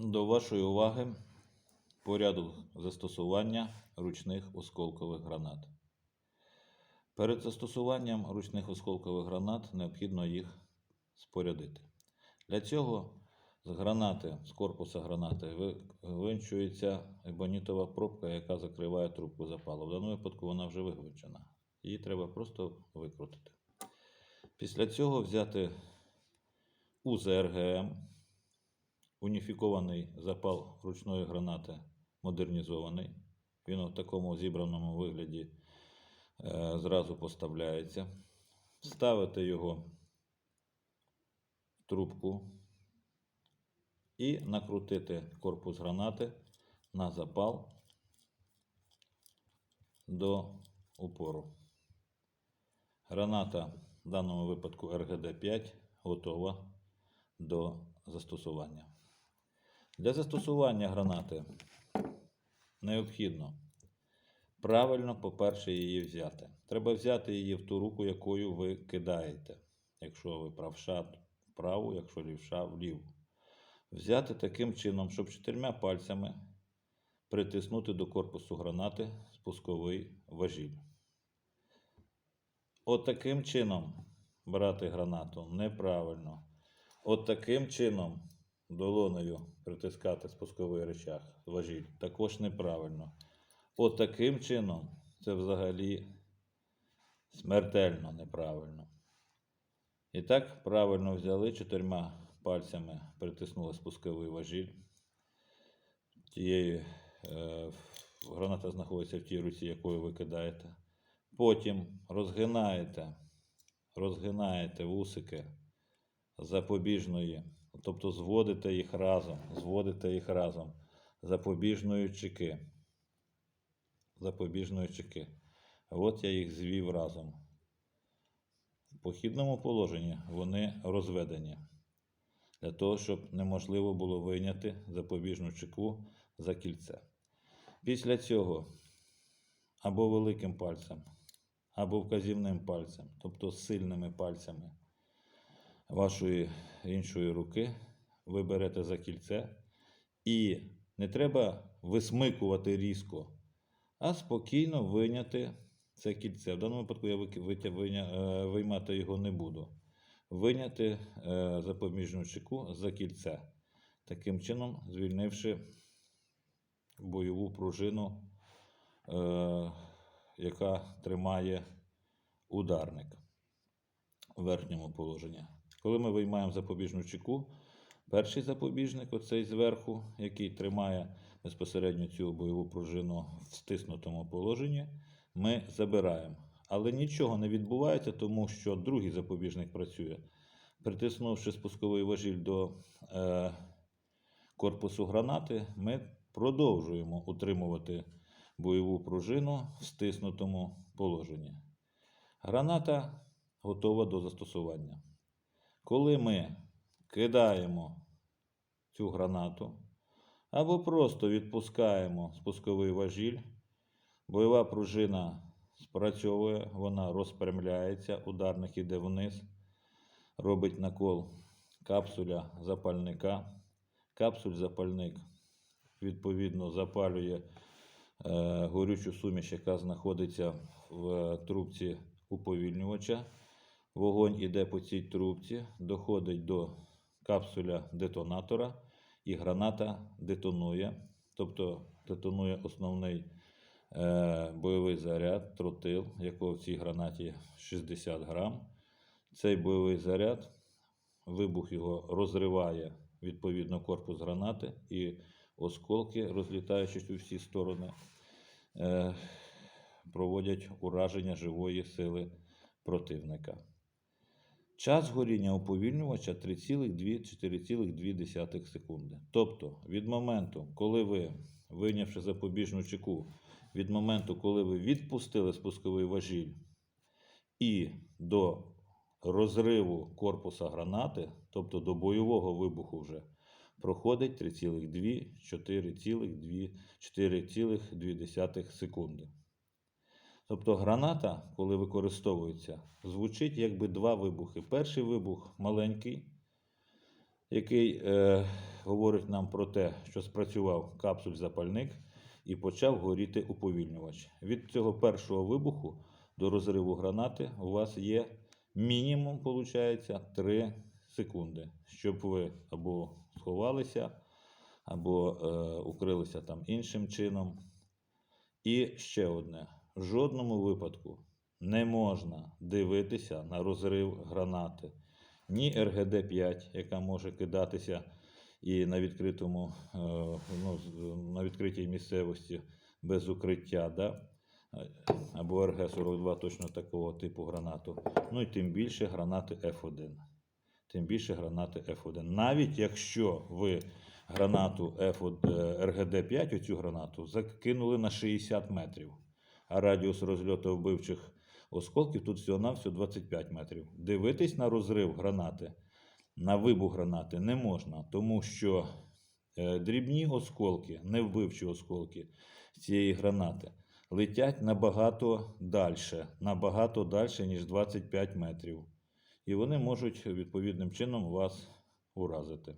До вашої уваги порядок застосування ручних осколкових гранат. Перед застосуванням ручних осколкових гранат необхідно їх спорядити. Для цього з гранати, з корпуса гранати ви- вивинчується ебонітова пробка, яка закриває трубку запалу. В даному випадку вона вже вигвинчена. Її треба просто викрутити. Після цього взяти УЗРГМ, уніфікований запал ручної гранати модернізований. Він у такому зібраному вигляді е, зразу поставляється. Ставити його в трубку і накрутити корпус гранати на запал до упору. Граната в даному випадку РГД-5 готова до застосування. Для застосування гранати необхідно правильно, по-перше, її взяти. Треба взяти її в ту руку, якою ви кидаєте. Якщо ви правша вправу, якщо лівша вліву. Взяти таким чином, щоб чотирма пальцями притиснути до корпусу гранати спусковий важіль. От чином брати гранату неправильно. От таким чином долонею притискати спусковий рычаг, важіль, також неправильно. От таким чином це взагалі смертельно неправильно. І так правильно взяли чотирма пальцями, притиснули спусковий важіль. Тією, е, граната знаходиться в тій руці, якою ви кидаєте. Потім розгинаєте, розгинаєте вусики запобіжної, тобто зводите їх разом, зводите їх разом запобіжної чеки. Запобіжної чеки. От я їх звів разом. В похідному положенні вони розведені. Для того, щоб неможливо було вийняти запобіжну чеку за кільце. Після цього або великим пальцем, або вказівним пальцем, тобто сильними пальцями вашої іншої руки, ви берете за кільце і не треба висмикувати різко, а спокійно вийняти це кільце. В даному випадку я е, виймати його не буду. Виняти е, запобіжну чеку за кільце, таким чином звільнивши бойову пружину, е, яка тримає ударник у верхньому положенні. Коли ми виймаємо запобіжну чеку, перший запобіжник, оцей зверху, який тримає безпосередньо цю бойову пружину в стиснутому положенні, ми забираємо. Але нічого не відбувається, тому що другий запобіжник працює. Притиснувши спусковий важіль до е, корпусу гранати, ми продовжуємо утримувати бойову пружину в стиснутому положенні. Граната готова до застосування. Коли ми кидаємо цю гранату або просто відпускаємо спусковий важіль, бойова пружина спрацьовує, вона розпрямляється, ударник іде вниз, робить накол капсуля запальника. Капсуль-запальник відповідно запалює е, горючу суміш, яка знаходиться в трубці уповільнювача. Вогонь іде по цій трубці, доходить до капсуля детонатора, і граната детонує, тобто детонує основний е, бойовий заряд, тротил, якого в цій гранаті 60 грам. Цей бойовий заряд, вибух його розриває відповідно корпус гранати, і осколки, розлітаючись у всі сторони, е, проводять ураження живої сили противника. Час горіння уповільнювача 3,2-4,2 секунди. Тобто, від моменту, коли ви, вийнявши запобіжну чеку, від моменту, коли ви відпустили спусковий важіль і до розриву корпуса гранати, тобто до бойового вибуху вже, проходить 3,2-4,2 секунди. Тобто граната, коли використовується, звучить якби два вибухи. Перший вибух маленький, який е, говорить нам про те, що спрацював капсуль-запальник і почав горіти уповільнювач. Від цього першого вибуху до розриву гранати у вас є мінімум, виходить, 3 секунди, щоб ви або сховалися, або е, укрилися там іншим чином. І ще одне: в жодному випадку не можна дивитися на розрив гранати. Ні РГД-5, яка може кидатися і на відкритому, е, ну, на відкритій місцевості без укриття, да? Або РГ-42 точно такого типу гранату. Ну і тим більше гранати F1. Тим більше гранати F1. Навіть якщо ви гранату F1, е, РГД-5, оцю гранату, закинули на 60 метрів, а радіус розльоту вбивчих осколків тут всього-навсього 25 метрів. Дивитись на розрив гранати, на вибух гранати не можна, тому що е, дрібні осколки, не вбивчі осколки цієї гранати, летять набагато далі, набагато далі, ніж 25 метрів. І вони можуть відповідним чином вас уразити.